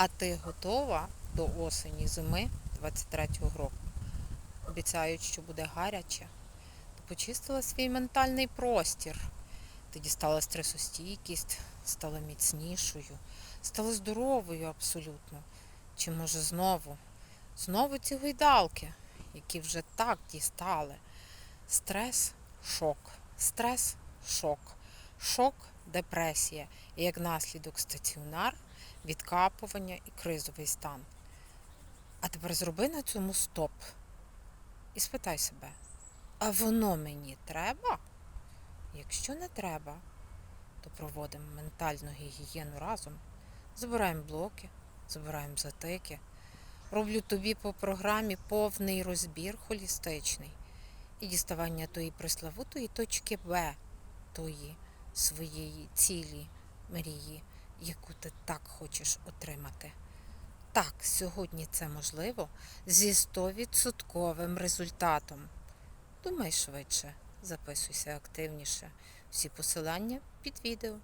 А ти готова до осені зими 23-го року? Обіцяють, що буде гаряче. Ти почистила свій ментальний простір. Ти дістала стресостійкість, стала міцнішою, стала здоровою абсолютно. Чи може знову? Знову ці гойдалки, які вже так дістали. Стрес, шок, стрес, шок, шок, депресія, і як наслідок стаціонар, відкапування і кризовий стан. А тепер зроби на цьому стоп і спитай себе, а воно мені треба? Якщо не треба, то проводимо ментальну гігієну разом. Забираємо блоки, забираємо затики. Роблю тобі по програмі повний розбір холістичний і діставання тої преславутої точки Б, тої своєї цілі, мрії, яку ти так хочеш отримати. Так, сьогодні це можливо зі 100% результатом. Думай швидше, записуйся активніше. Всі посилання під відео.